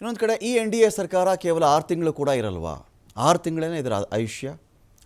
ಇನ್ನೊಂದು ಕಡೆ, ಈ ಎನ್ ಡಿ ಎ ಸರ್ಕಾರ ಕೇವಲ ಆರು ತಿಂಗಳು ಕೂಡ ಇರಲ್ವಾ? ಆರು ತಿಂಗಳೇ ಇದರ ಆಯುಷ್ಯ.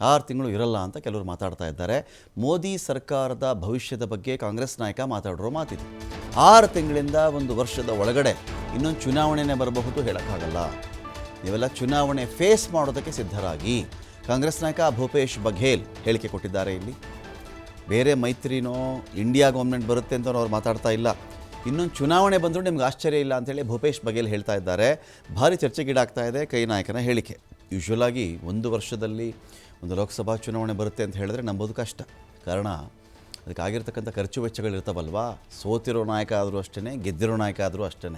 ಆರು ತಿಂಗಳು ಇರಲ್ಲ ಅಂತ ಕೆಲವರು ಮಾತಾಡ್ತಾ ಇದ್ದಾರೆ. ಮೋದಿ ಸರ್ಕಾರದ ಭವಿಷ್ಯದ ಬಗ್ಗೆ ಕಾಂಗ್ರೆಸ್ ನಾಯಕ ಮಾತಾಡಿರೋ ಮಾತಿದೆ. ಆರು ತಿಂಗಳಿಂದ ಒಂದು ವರ್ಷದ ಒಳಗಡೆ ಇನ್ನೊಂದು ಚುನಾವಣೆನೇ ಬರಬಹುದು ಹೇಳೋಕ್ಕಾಗಲ್ಲ. ನೀವೆಲ್ಲ ಚುನಾವಣೆ ಫೇಸ್ ಮಾಡೋದಕ್ಕೆ ಸಿದ್ಧರಾಗಿ. ಕಾಂಗ್ರೆಸ್ ನಾಯಕ ಭೂಪೇಶ್ ಬಘೇಲ್ ಹೇಳಿಕೆ ಕೊಟ್ಟಿದ್ದಾರೆ ಇಲ್ಲಿ. ಬೇರೆ ಮೈತ್ರಿನೋ, ಇಂಡಿಯಾ ಗೌರ್ಮೆಂಟ್ ಬರುತ್ತೆ ಅಂತ ಅವ್ರು ಮಾತಾಡ್ತಾ ಇಲ್ಲ. ಇನ್ನೊಂದು ಚುನಾವಣೆ ಬಂದರೂ ನಿಮ್ಗೆ ಆಶ್ಚರ್ಯ ಇಲ್ಲ ಅಂತೇಳಿ ಭೂಪೇಶ್ ಬಘೇಲ್ ಹೇಳ್ತಾ ಇದ್ದಾರೆ. ಭಾರಿ ಚರ್ಚೆಗೀಡಾಗ್ತಾ ಇದೆ, ಕೈ ನಾಯಕನ ಹೇಳಿಕೆ. ಯೂಶ್ವಲ್ ಆಗಿ ಒಂದು ವರ್ಷದಲ್ಲಿ ಒಂದು ಲೋಕಸಭಾ ಚುನಾವಣೆ ಬರುತ್ತೆ ಅಂತ ಹೇಳಿದ್ರೆ ನಂಬೋದು ಕಷ್ಟ. ಕಾರಣ, ಅದಕ್ಕೆ ಆಗಿರ್ತಕ್ಕಂಥ ಖರ್ಚು ವೆಚ್ಚಗಳಿರ್ತಾವಲ್ವಾ ಸೋತಿರೋ ನಾಯಕ ಆದರೂ ಅಷ್ಟೇ ಗೆದ್ದಿರೋ ನಾಯಕ ಆದರೂ ಅಷ್ಟೇ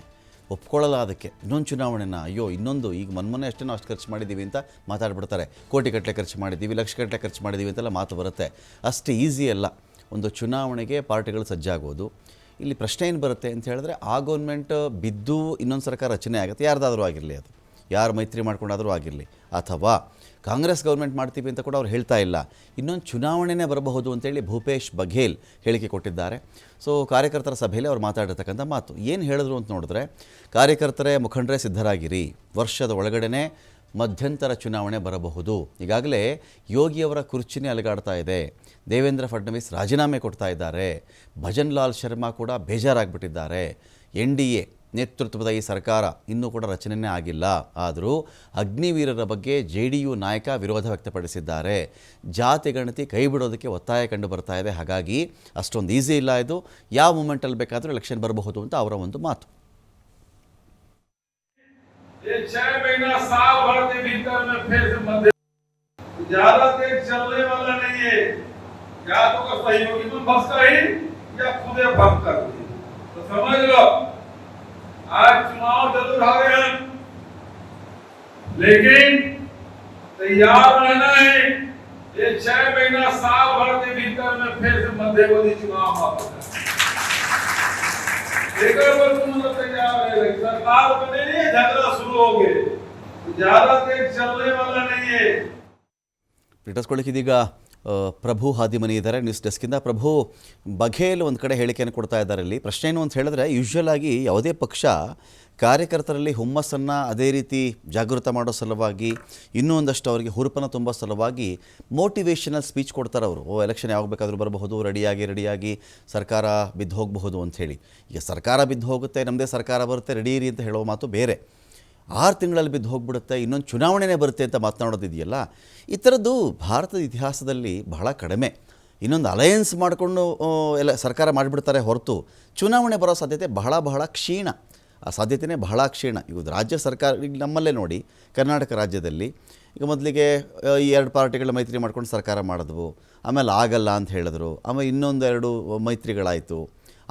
ಒಪ್ಕೊಳ್ಳಲ್ಲ ಅದಕ್ಕೆ. ಇನ್ನೊಂದು ಚುನಾವಣೆನ, ಅಯ್ಯೋ, ಇನ್ನೊಂದು, ಈಗ ಮೊನ್ನೆ ಅಷ್ಟೇ ನಾವು ಅಷ್ಟು ಖರ್ಚು ಮಾಡಿದ್ದೀವಿ ಅಂತ ಮಾತಾಡ್ಬಿಡ್ತಾರೆ. ಕೋಟಿಗಟ್ಟಲೆ ಖರ್ಚು ಮಾಡಿದ್ದೀವಿ ಲಕ್ಷಗಟ್ಟಲೆ ಖರ್ಚು ಮಾಡಿದ್ದೀವಿ ಅಂತೆಲ್ಲ ಮಾತು ಬರುತ್ತೆ. ಅಷ್ಟು ಈಸಿ ಅಲ್ಲ. ಒಂದು ಚುನಾವಣೆಗೆ ಪಾರ್ಟಿಗಳು ಸಜ್ಜಾಗೋದು. ಇಲ್ಲಿ ಪ್ರಶ್ನೆ ಏನು ಬರುತ್ತೆ ಅಂತ ಹೇಳಿದ್ರೆ, ಆ ಗೌರ್ಮೆಂಟ್ ಬಿದ್ದು ಇನ್ನೊಂದು ಸರ್ಕಾರ ರಚನೆ ಆಗುತ್ತೆ, ಯಾರ್ದಾದರೂ ಆಗಿರಲಿ ಅದು. ಯಾರು ಮೈತ್ರಿ ಮಾಡ್ಕೊಂಡಾದರೂ ಆಗಿರಲಿ. ಅಥವಾ ಕಾಂಗ್ರೆಸ್ ಗೌರ್ಮೆಂಟ್ ಮಾಡ್ತೀವಿ ಅಂತ ಕೂಡ ಅವ್ರು ಹೇಳ್ತಾ ಇಲ್ಲ. ಇನ್ನೊಂದು ಚುನಾವಣೆನೇ ಬರಬಹುದು ಅಂತೇಳಿ ಭೂಪೇಶ್ ಬಘೇಲ್ ಹೇಳಿಕೆ ಕೊಟ್ಟಿದ್ದಾರೆ. ಸೊ ಕಾರ್ಯಕರ್ತರ ಸಭೆಯಲ್ಲಿ ಅವ್ರು ಮಾತಾಡಿರ್ತಕ್ಕಂಥ ಮಾತು. ಏನು ಹೇಳಿದ್ರು ಅಂತ ನೋಡಿದ್ರೆ, ಕಾರ್ಯಕರ್ತರೇ ಮುಖಂಡರೇ ಸಿದ್ಧರಾಗಿರಿ. ವರ್ಷದ ಒಳಗಡೆನೇ ಮಧ್ಯಂತರ ಚುನಾವಣೆ ಬರಬಹುದು. ಈಗಾಗಲೇ ಯೋಗಿಯವರ ಕುರ್ಚಿನೇ ಅಲುಗಾಡ್ತಾ ಇದೆ. ದೇವೇಂದ್ರ ಫಡ್ನವೀಸ್ ರಾಜೀನಾಮೆ ಕೊಡ್ತಾ ಇದ್ದಾರೆ. ಭಜನ್ ಲಾಲ್ ಶರ್ಮಾ ಕೂಡ ಬೇಜಾರಾಗ್ಬಿಟ್ಟಿದ್ದಾರೆ. ಎನ್ ಡಿ ಎ ನೇತೃತ್ವದ ಈ ಸರ್ಕಾರ ಇನ್ನೂ ಕೂಡ ರಚನೆಯೇ ಆಗಿಲ್ಲ. ಆದರೂ ಅಗ್ನಿವೀರರ ಬಗ್ಗೆ ಜೆ ಡಿ ಯು ನಾಯಕ ವಿರೋಧ ವ್ಯಕ್ತಪಡಿಸಿದ್ದಾರೆ. ಜಾತಿ ಗಣತಿ ಕೈ ಬಿಡೋದಕ್ಕೆ ಒತ್ತಾಯ ಕಂಡು ಬರ್ತಾ ಇದೆ. ಹಾಗಾಗಿ ಅಷ್ಟೊಂದು ಈಸಿ ಇಲ್ಲ ಇದು. ಯಾವ ಮೂಮೆಂಟಲ್ಲಿ ಬೇಕಾದರೂ ಎಲೆಕ್ಷನ್ ಬರಬಹುದು ಅಂತ ಅವರ ಒಂದು ಮಾತು. ये छह महीना साल भर के भीतर में फिर से मध्य ज़्यादा देर चलने वाला नहीं है। या तो का सहयोगी में फंस गई या खुदे भंग कर तो समझ लो, आज चुनाव ज़रूर हारे हैं। लेकिन तैयार रहना है। ये छह महीना साल भर के भीतर में फिर से मध्यवर्ती चुनाव वापस है लेकर पर तुम लोग तैयार है सरकार बने नहीं है झगड़ा शुरू हो गए तो ज्यादा देर चलने वाला नहीं है ಇಟ್ಟಿಸ್ಕೊಳ್ಳಿಕ್ಕೆ ಇದೀಗ ಆ, ಪ್ರಭು ಹಾದಿಮನಿ ಇದ್ದಾರೆ ನ್ಯೂಸ್ ಡೆಸ್ಕಿಂದ ಪ್ರಭು, ಬಘೇಲ್ ಒಂದು ಕಡೆ ಹೇಳಿಕೆಯನ್ನು ಕೊಡ್ತಾ ಇದ್ದಾರೆ ಇಲ್ಲಿ ಪ್ರಶ್ನೆ ಏನು ಅಂತ ಹೇಳಿದ್ರೆ ಯೂಶ್ವಲ್ ಆಗಿ ಯಾವುದೇ ಪಕ್ಷ ಕಾರ್ಯಕರ್ತರಲ್ಲಿ ಹುಮ್ಮಸ್ಸನ್ನು ಅದೇ ರೀತಿ ಜಾಗೃತ ಮಾಡೋ ಸಲುವಾಗಿ, ಇನ್ನೂ ಒಂದಷ್ಟು ಅವರಿಗೆ ಹುರುಪನ್ನು ತುಂಬೋ ಸಲುವಾಗಿ ಮೋಟಿವೇಶನಲ್ ಸ್ಪೀಚ್ ಕೊಡ್ತಾರೆ ಅವರು. ಓ ಎಲೆಕ್ಷನ್ ಯಾವಾಗ ಬೇಕಾದರೂ ಬರಬಹುದು ರೆಡಿಯಾಗಿ ರೆಡಿಯಾಗಿ ಸರ್ಕಾರ ಬಿದ್ದು ಹೋಗಬಹುದು ಅಂಥೇಳಿ ಈಗ ಸರ್ಕಾರ ಬಿದ್ದು ಹೋಗುತ್ತೆ ನಮ್ಮದೇ ಸರ್ಕಾರ ಬರುತ್ತೆ ರೆಡಿ ಇರಿ ಅಂತ ಹೇಳೋ ಮಾತು ಬೇರೆ. ಆರು ತಿಂಗಳಲ್ಲಿ ಬಿದ್ದು ಹೋಗ್ಬಿಡುತ್ತೆ, ಇನ್ನೊಂದು ಚುನಾವಣೆನೇ ಬರುತ್ತೆ ಅಂತ ಮಾತನಾಡೋದಿದೆಯಲ್ಲ ಈ ಥರದ್ದು ಭಾರತದ ಇತಿಹಾಸದಲ್ಲಿ ಬಹಳ ಕಡಿಮೆ. ಇನ್ನೊಂದು ಅಲಯನ್ಸ್ ಮಾಡಿಕೊಂಡು ಎಲ್ಲ ಸರ್ಕಾರ ಮಾಡಿಬಿಡ್ತಾರೆ ಹೊರತು ಚುನಾವಣೆ ಬರೋ ಸಾಧ್ಯತೆ ಬಹಳ ಬಹಳ ಕ್ಷೀಣ. ಆ ಸಾಧ್ಯತೆಯೇ ಬಹಳ ಕ್ಷೀಣ. ಈಗ ರಾಜ್ಯ ಸರ್ಕಾರ, ಈಗ ನಮ್ಮಲ್ಲೇ ನೋಡಿ, ಕರ್ನಾಟಕ ರಾಜ್ಯದಲ್ಲಿ ಈಗ ಮೊದಲಿಗೆ ಈ ಎರಡು ಪಾರ್ಟಿಗಳ ಮೈತ್ರಿ ಮಾಡ್ಕೊಂಡು ಸರ್ಕಾರ ಮಾಡಿದ್ವು, ಆಮೇಲೆ ಆಗಲ್ಲ ಅಂತ ಹೇಳಿದ್ರು, ಆಮೇಲೆ ಇನ್ನೊಂದು ಎರಡು ಮೈತ್ರಿಗಳಾಯಿತು.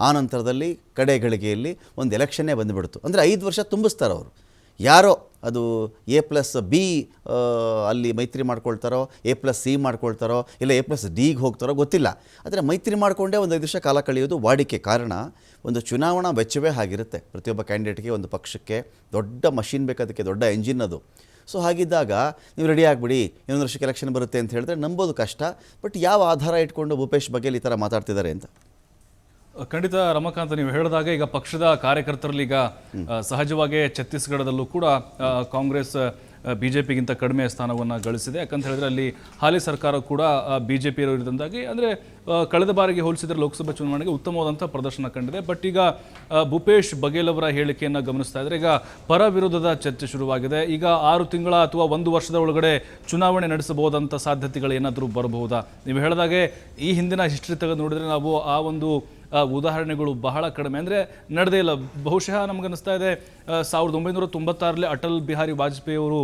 ಆ ನಂತರದಲ್ಲಿ ಕಡೆ ಗಳಿಗೆಯಲ್ಲಿ ಒಂದು ಎಲೆಕ್ಷನ್ನೇ ಬಂದುಬಿಡ್ತು. ಅಂದರೆ ಐದು ವರ್ಷ ತುಂಬಿಸ್ತಾರೆ ಅವರು. ಯಾರೋ ಅದು ಎ ಪ್ಲಸ್ ಬಿ ಅಲ್ಲಿ ಮೈತ್ರಿ ಮಾಡ್ಕೊಳ್ತಾರೋ ಎ ಪ್ಲಸ್ ಸಿ ಮಾಡ್ಕೊಳ್ತಾರೋ, ಇಲ್ಲ ಎ ಪ್ಲಸ್ ಡಿಗೆ ಹೋಗ್ತಾರೋ ಗೊತ್ತಿಲ್ಲ. ಆದರೆ ಮೈತ್ರಿ ಮಾಡಿಕೊಂಡೇ ಒಂದು ಐದು ವರ್ಷ ಕಾಲ ಕಳೆಯೋದು ವಾಡಿಕೆ ಕಾರಣ. ಒಂದು ಚುನಾವಣಾ ವೆಚ್ಚವೇ ಆಗಿರುತ್ತೆ ಪ್ರತಿಯೊಬ್ಬ ಕ್ಯಾಂಡಿಡೇಟ್ಗೆ ಒಂದು ಪಕ್ಷಕ್ಕೆ. ದೊಡ್ಡ ಮಷಿನ್ ಬೇಕು ದೊಡ್ಡ ಎಂಜಿನ್ ಅದು. ಸೊ ಹಾಗಿದ್ದಾಗ ನೀವು ರೆಡಿ ಆಗಿಬಿಡಿ, ಇನ್ನೊಂದು ವರ್ಷಕ್ಕೆ ಎಲೆಕ್ಷನ್ ಬರುತ್ತೆ ಅಂತ ಹೇಳಿದ್ರೆ ನಂಬೋದು ಕಷ್ಟ. ಬಟ್ ಯಾವ ಆಧಾರ ಇಟ್ಕೊಂಡು ಭೂಪೇಶ್ ಬಗ್ಗೆ ಈ ಥರ ಮಾತಾಡ್ತಿದ್ದಾರೆ ಅಂತ? ಖಂಡಿತ ರಮಕಾಂತ್ ನೀವು ಹೇಳಿದಾಗ ಈಗ ಪಕ್ಷದ ಕಾರ್ಯಕರ್ತರಲ್ಲಿ ಈಗ ಸಹಜವಾಗಿ ಛತ್ತೀಸ್ಗಢದಲ್ಲೂ ಕೂಡ ಆ, ಜೆ ಪಿಗಿಂತ ಕಡಿಮೆ ಸ್ಥಾನವನ್ನು ಗಳಿಸಿದೆ. ಯಾಕಂತ ಹೇಳಿದ್ರೆ ಅಲ್ಲಿ ಹಾಲಿ ಸರ್ಕಾರ ಕೂಡ ಬಿ ಜೆ ಪಿ ಇರೋದ್ರಿಂದಾಗಿ ಅಂದರೆ ಕಳೆದ ಬಾರಿಗೆ ಹೋಲಿಸಿದರೆ ಲೋಕಸಭಾ ಚುನಾವಣೆಗೆ ಉತ್ತಮವಾದಂಥ ಪ್ರದರ್ಶನ ಕಂಡಿದೆ. ಬಟ್ ಈಗ ಭೂಪೇಶ್ ಬಘೇಲ್ ಅವರ ಹೇಳಿಕೆಯನ್ನು ಗಮನಿಸ್ತಾ ಇದ್ದಾರೆ ಈಗ ಪರ ವಿರೋಧದ ಚರ್ಚೆ ಶುರುವಾಗಿದೆ. ಈಗ ಆರು ತಿಂಗಳ ಅಥವಾ ಒಂದು ವರ್ಷದ ಒಳಗಡೆ ಚುನಾವಣೆ ನಡೆಸಬಹುದಂಥ ಸಾಧ್ಯತೆಗಳು ಏನಾದರೂ ಬರಬಹುದಾ? ನೀವು ಹೇಳಿದಾಗೆ ಈ ಹಿಂದಿನ ಹಿಸ್ಟ್ರಿ ತೆಗೆದು ನೋಡಿದರೆ ನಾವು ಆ ಒಂದು ಉದಾಹರಣೆಗಳು ಬಹಳ ಕಡಿಮೆ. ಅಂದರೆ ನಡೆದೇ ಇಲ್ಲ. ಬಹುಶಃ ನಮಗನ್ನಿಸ್ತಾ ಇದೆ ಸಾವಿರದ ಒಂಬೈನೂರ ತೊಂಬತ್ತಾರರಲ್ಲಿ ಅಟಲ್ ಬಿಹಾರಿ ವಾಜಪೇಯಿ ಅವರು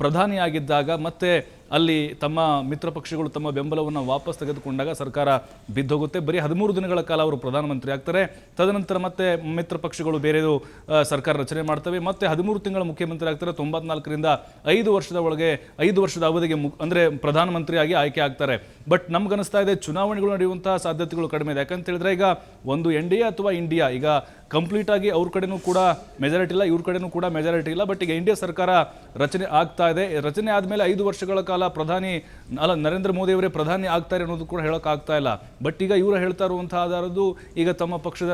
ಪ್ರಧಾನಿಯಾಗಿದ್ದಾಗ ಮತ್ತೆ ಅಲ್ಲಿ ತಮ್ಮ ಮಿತ್ರ ಪಕ್ಷಗಳು ತಮ್ಮ ಬೆಂಬಲವನ್ನು ವಾಪಸ್ ತೆಗೆದುಕೊಂಡಾಗ ಸರ್ಕಾರ ಬಿದ್ದೋಗುತ್ತೆ. ಬರೀ ಹದಿಮೂರು ದಿನಗಳ ಕಾಲ ಅವರು ಪ್ರಧಾನಮಂತ್ರಿ ಆಗ್ತಾರೆ. ತದನಂತರ ಮತ್ತೆ ಮಿತ್ರ ಪಕ್ಷಗಳು ಬೇರೆದು ಸರ್ಕಾರ ರಚನೆ ಮಾಡ್ತವೆ. ಮತ್ತೆ ಹದಿಮೂರು ತಿಂಗಳ ಮುಖ್ಯಮಂತ್ರಿ ಆಗ್ತಾರೆ. ತೊಂಬತ್ನಾಲ್ಕರಿಂದ ಐದು ವರ್ಷದ ಒಳಗೆ, ಐದು ವರ್ಷದ ಅವಧಿಗೆ ಮು, ಅಂದರೆ ಪ್ರಧಾನಮಂತ್ರಿಯಾಗಿ ಆಯ್ಕೆ ಆಗ್ತಾರೆ. ಬಟ್ ನಮ್ಗನ್ನಿಸ್ತಾ ಇದೆ ಚುನಾವಣೆಗಳು ನಡೆಯುವಂತಹ ಸಾಧ್ಯತೆಗಳು ಕಡಿಮೆ ಇದೆ. ಯಾಕಂತ ಹೇಳಿದ್ರೆ ಈಗ ಒಂದು ಎನ್ ಡಿ ಎ ಅಥವಾ ಇಂಡಿಯಾ, ಈಗ ಕಂಪ್ಲೀಟ್ ಆಗಿ ಅವ್ರ ಕಡೆನೂ ಕೂಡ ಮೆಜಾರಿಟಿ ಇಲ್ಲ, ಇವ್ರ ಕಡೆನೂ ಕೂಡ ಮೆಜಾರಿಟಿ ಇಲ್ಲ. ಬಟ್ ಈಗ ಇಂಡಿಯಾ ಸರ್ಕಾರ ರಚನೆ ಆಗ್ತಾ ಇದೆ. ರಚನೆ ಆದಮೇಲೆ ಐದು ವರ್ಷಗಳ ಕಾಲ ಪ್ರಧಾನಿ, ಅಲ್ಲ, ನರೇಂದ್ರ ಮೋದಿ ಅವರೇ ಪ್ರಧಾನಿ ಆಗ್ತಾರೆ ಅನ್ನೋದು ಕೂಡ ಹೇಳೋಕ್ಕಾಗ್ತಾ ಇಲ್ಲ. ಬಟ್ ಈಗ ಇವರು ಹೇಳ್ತಾ ಇರುವಂತಹ ಆಧಾರದ್ದು ಈಗ ತಮ್ಮ ಪಕ್ಷದ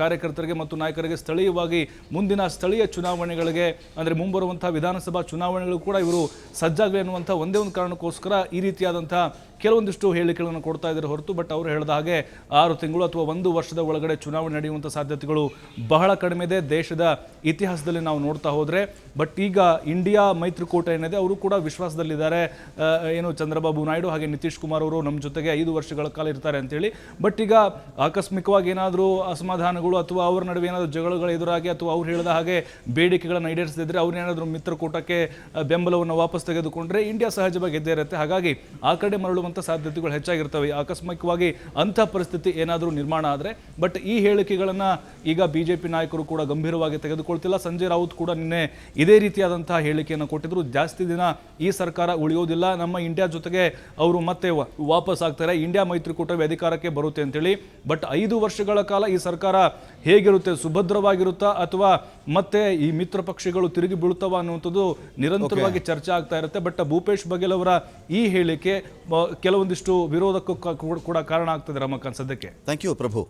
ಕಾರ್ಯಕರ್ತರಿಗೆ ಮತ್ತು ನಾಯಕರಿಗೆ ಸ್ಥಳೀಯವಾಗಿ ಮುಂದಿನ ಸ್ಥಳೀಯ ಚುನಾವಣೆಗಳಿಗೆ, ಅಂದರೆ ಮುಂಬರುವಂತಹ ವಿಧಾನಸಭಾ ಚುನಾವಣೆಗಳು ಕೂಡ ಇವರು ಸಜ್ಜಾಗಲಿ ಅನ್ನುವಂಥ ಒಂದೇ ಒಂದು ಕಾರಣಕ್ಕೋಸ್ಕರ ಈ ರೀತಿಯಾದಂಥ ಕೆಲವೊಂದಿಷ್ಟು ಹೇಳಿಕೆಗಳನ್ನು ಕೊಡ್ತಾ ಇದ್ದಾರೆ ಹೊರತು ಬಟ್ ಅವರು ಹೇಳಿದ ಹಾಗೆ ಆರು ತಿಂಗಳು ಅಥವಾ ಒಂದು ವರ್ಷದ ಒಳಗಡೆ ಚುನಾವಣೆ ನಡೆಯುವಂಥ ಸಾಧ್ಯತೆಗಳು ಬಹಳ ಕಡಿಮೆ ಇದೆ. ದೇಶದ ಇತಿಹಾಸದಲ್ಲಿ ನಾವು ನೋಡ್ತಾ ಹೋದರೆ ಬಟ್ ಈಗ ಇಂಡಿಯಾ ಮೈತ್ರಿಕೂಟ ಏನಿದೆ, ಅವರು ಕೂಡ ವಿಶ್ವಾಸದಲ್ಲಿದ್ದಾರೆ. ಏನು ಚಂದ್ರಬಾಬು ನಾಯ್ಡು ಹಾಗೆ ನಿತೀಶ್ ಕುಮಾರ್ ಅವರು ನಮ್ಮ ಜೊತೆಗೆ ಐದು ವರ್ಷಗಳ ಕಾಲ ಇರ್ತಾರೆ ಅಂತೇಳಿ. ಬಟ್ ಈಗ ಆಕಸ್ಮಿಕವಾಗಿ ಏನಾದರೂ ಅಸಮಾಧಾನಗಳು ಅಥವಾ ಅವರ ನಡುವೆ ಏನಾದರೂ ಜಗಳಗಳು ಎದುರಾಗಿ ಅಥವಾ ಅವ್ರು ಹೇಳಿದ ಹಾಗೆ ಬೇಡಿಕೆಗಳನ್ನು ಈಡೇರಿಸದಿದ್ದರೆ ಅವ್ರೇನಾದರೂ ಮಿತ್ರಕೂಟಕ್ಕೆ ಬೆಂಬಲವನ್ನು ವಾಪಸ್ ತೆಗೆದುಕೊಂಡ್ರೆ ಇಂಡಿಯಾ ಸಹಜವಾಗಿ ಗೆದ್ದೇ ಇರುತ್ತೆ ಹಾಗಾಗಿ ಆ ಕಡೆ ಮರಳುವಂಥ ಸಾಧ್ಯತೆಗಳು ಹೆಚ್ಚಾಗಿರ್ತವೆ. ಆಕಸ್ಮಿಕವಾಗಿ ಅಂಥ ಪರಿಸ್ಥಿತಿ ಏನಾದರೂ ನಿರ್ಮಾಣ ಆದರೆ, ಬಟ್ ಈ ಹೇಳಿಕೆಗಳನ್ನು ಈಗ ಬಿಜೆಪಿ ನಾಯಕರು ಕೂಡ ಗಂಭೀರವಾಗಿ ತೆಗೆದುಕೊಳ್ತಿಲ್ಲ. ಸಂಜಯ್ ರಾವತ್ ಕೂಡ ನಿನ್ನೆ ಇದೇ ರೀತಿಯಾದಂತಹ ಹೇಳಿಕೆಯನ್ನು ಕೊಟ್ಟಿದ್ರು. ಜಾಸ್ತಿ ದಿನ ಈ ಸರ್ಕಾರ ಉಳಿಯೋದಿಲ್ಲ ನಮ್ಮ ಇಂಡಿಯಾ ಜೊತೆಗೆ ಅವರು ಮತ್ತೆ ವಾಪಸ್ ಆಗ್ತಾರೆ. ಇಂಡಿಯಾ ಮೈತ್ರಿಕೂಟವೇ ಅಧಿಕಾರಕ್ಕೆ ಬರುತ್ತೆ ಅಂತೇಳಿ. ಬಟ್ ಐದು ವರ್ಷಗಳ ಕಾಲ ಈ ಸರ್ಕಾರ ಹೇಗಿರುತ್ತೆ? ಸುಭದ್ರವಾಗಿರುತ್ತಾ ಅಥವಾ ಮತ್ತೆ ಈ ಮಿತ್ರ ಪಕ್ಷಗಳು ತಿರುಗಿ ಬೀಳುತ್ತವ ಅನ್ನುವಂಥದ್ದು ನಿರಂತರವಾಗಿ ಚರ್ಚೆ ಆಗ್ತಾ ಇರುತ್ತೆ. ಬಟ್ ಭೂಪೇಶ್ ಬಘೇಲ್ ಅವರ ಈ ಹೇಳಿಕೆ ಕೆಲವೊಂದಿಷ್ಟು ವಿರೋಧಕ್ಕೂ ಕೂಡ ಕಾರಣ ಆಗ್ತದೆ ರಮಕಾಂತ್ ಸದ್ಯಕ್ಕೆ. Thank you Prabhu